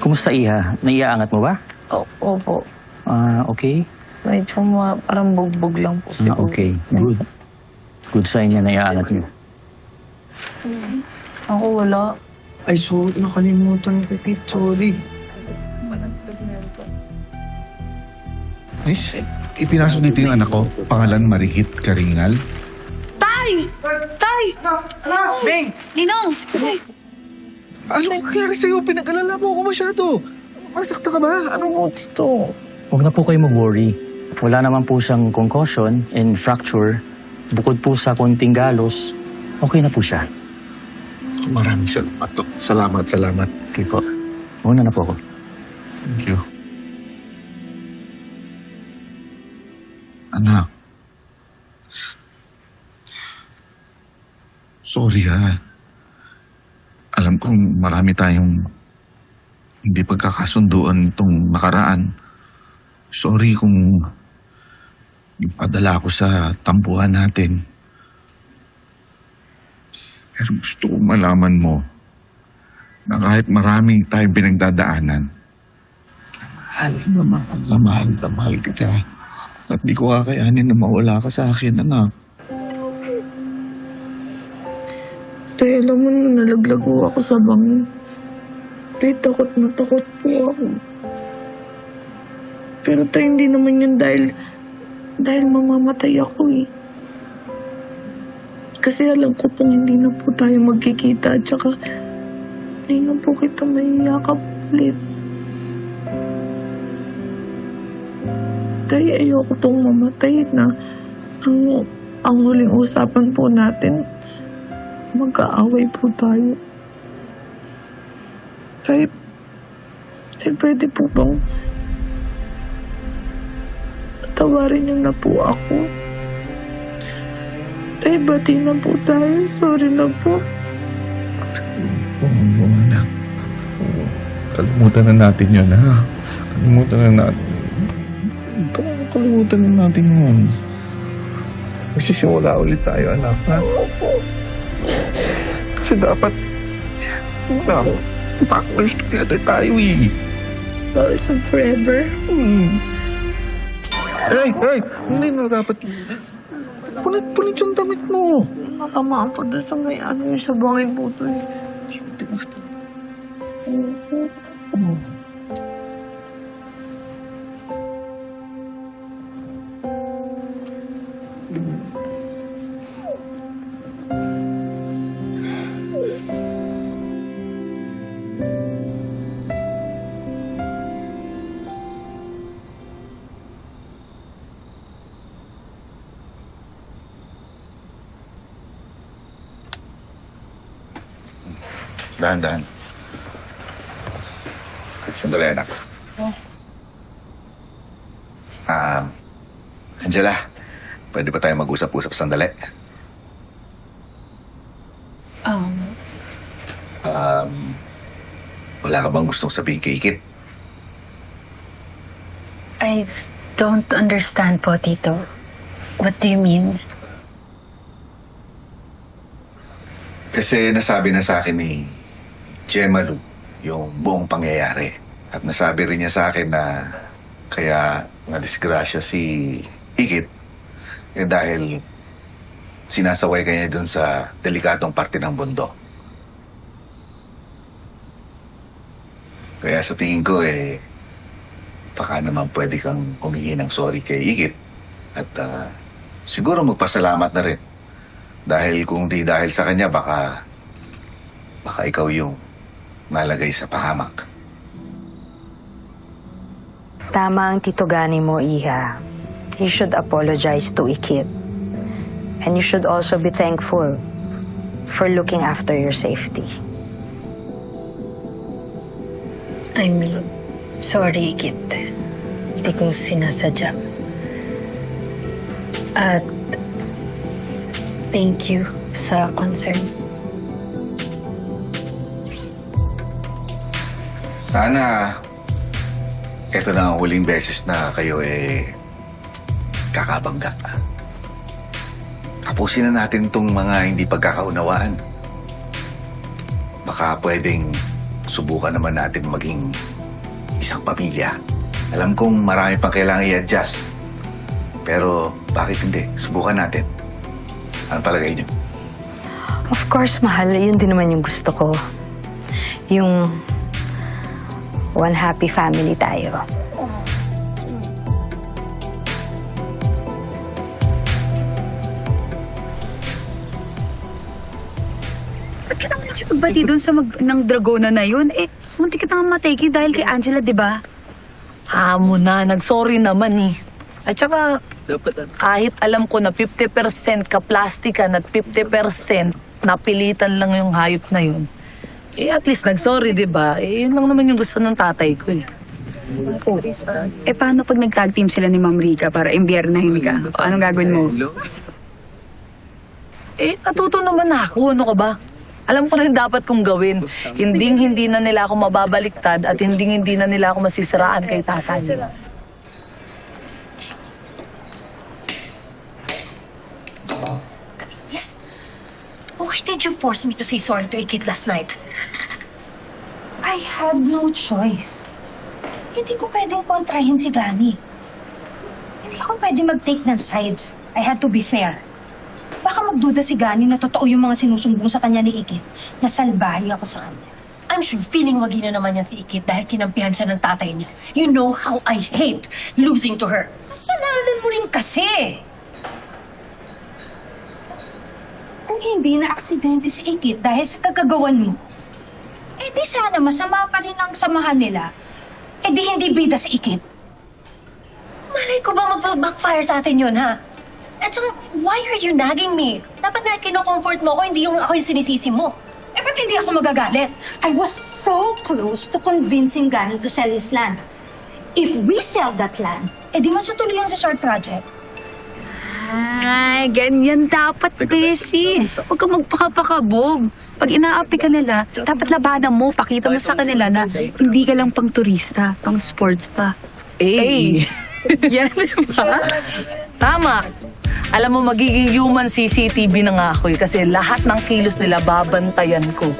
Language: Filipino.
Kumusta Iha? Naiaangat mo ba? O- Opo. Ah, okay. Medyo ma- parang bugbog lang po Ah, siguro. okay. Good. Good sign yan, naiaangat mo. Ako wala. Ay, sorry. Nakalimutan ko, Pete. Sorry. Miss, ipinasok dito yung anak ko. Pangalan Marikit Karingal. Tay! Tay! Bing! Ninong! Ano nangyari sa'yo? Pinag-alala mo ako masyado. Masakta ka ba? Ano mo dito? Huwag na po kayo mag-worry. Wala naman po siyang concussion and fracture. Bukod po sa konting galos, okay na po siya. Maraming salamat. Dok. Salamat, salamat. Okay po. Una na po ako. Thank you. Anak. Sorry ha. Kong marami tayong hindi pagkakasunduan itong nakaraan. Sorry kung ipadala ko sa tampuhan natin. Pero gusto kong malaman mo na kahit marami tayong pinagdadaanan, mahal na mahal na mahal na mahal kita. At di ko kakayanin na mawala ka sa akin, anak. Tay, alam mo na nalaglag po ako sa bangin. Tay, takot na takot po ako. Pero tay, hindi naman yun dahil, dahil mamamatay ako eh. Kasi alam ko pong hindi na po tayo magkikita at saka hindi na po kita maiyakap ulit. Tay, ayoko pong mamatay na ang, ang huling usapan po natin magkaaway po tayo. Tay, tay, pwede po bang patawarin niyo na po ako? Tay, bati na po tayo. Sorry na po. Oo, oo, anak. Oo. Kalimutan na natin yun, ha? Kalimutan na natin. Kal- Kalimutan na natin yun. Magsisimula ulit tayo, anak, ha? Kasi dapat, na, partners together tayo, eh. Always and forever. Hmm. Hey, hey! Hindi na dapat. Punit, punit yung damit mo. Natamaan po doon sa may ano yung sa bangin po to eh. Dahan-dahan. Sandali, anak. Ah, Angela, pwede ba tayo mag-usap-usap sandali? Um, Wala ka bang gustong sabihin kay Ikit? I don't understand po, Tito. What do you mean? Kasi nasabi na sa akin ni Gemma Lu yung buong pangyayari. At nasabi rin niya sa akin na kaya nadisgrasya si Ikit eh dahil sinasaway kanya dun sa delikatong parte ng bundok. Kaya sa tingin ko eh, baka naman pwede kang humingi ng sorry kay Ikit. At ah, siguro magpasalamat na rin. Dahil kung di dahil sa kanya, baka, baka ikaw yung nalagay sa pahamak. Tama ang titugani mo, Iha. You should apologize to Ikit. And you should also be thankful for looking after your safety. I'm sorry, Kit. Hindi ko sinasadya. At thank you sa concern. Sana, ito na ang huling beses na kayo eh kakabangga. Tapusin na natin itong mga hindi pagkakaunawaan. Baka pwedeng subukan naman natin maging isang pamilya. Alam kong marami pang kailangan i-adjust. Pero bakit hindi? Subukan natin. Ano palagay niyo? Of course, mahal. Yun din naman yung gusto ko. Yung one happy family tayo. Ba't doon sa mag, ng dragona na yun? Eh, munti ka nang matake dahil kay Angela, di ba? Amo na, nagsorry naman eh. At saka, kahit alam ko na 50% ka plastikan at 50% napilitan lang yung hayop na yun. Eh, at least nagsorry, di ba? Eh, yun lang naman yung gusto ng tatay ko eh. Eh, paano pag nag-tag team sila ni Ma'am Rica para imbiernahin ka? O anong gagawin mo? Eh, natuto naman ako. Ano ka ba? Alam ko rin dapat kong gawin. Hinding hindi na nila ako mababaliktad at hinding hindi na nila ako masisiraan kay tatay. Why did you force me to say sorry to Ikit last night? I had no choice. Hindi ko pwedeng kontrahin si Gani. Hindi ako pwedeng mag-take ng sides. I had to be fair. Baka magduda si Gani na totoo yung mga sinusumbong sa kanya ni Ikit na salbahe ako sa kanya. I'm sure feeling wagi na naman yan si Ikit dahil kinampihan siya ng tatay niya. You know how I hate losing to her. Kasalanan mo rin kasi. Kung hindi na aksidente si Ikit dahil sa kagagawan mo, eh di sana masama pa rin ang samahan nila. Eh di hindi bida si Ikit. Malay ko ba mag-backfire sa atin yun, ha? At saka, why are you nagging me? Dapat na kinocomfort mo ako, hindi yung ako yung sinisisi mo. Eh, ba't hindi ako magagalit? I was so close to convincing Gani to sell his land. If we sell that land, eh di masutuloy ang resort project. Ay, ganyan dapat, Beshi. Huwag kang magpapakabog. Pag inaapi ka nila, dapat labanan mo. Pakita mo sa kanila na hindi ka lang pang turista, pang sports pa. Eh, Yan, di ba? tama. Alam mo, magiging human CCTV na nga ako eh. Kasi lahat ng kilos nila babantayan ko.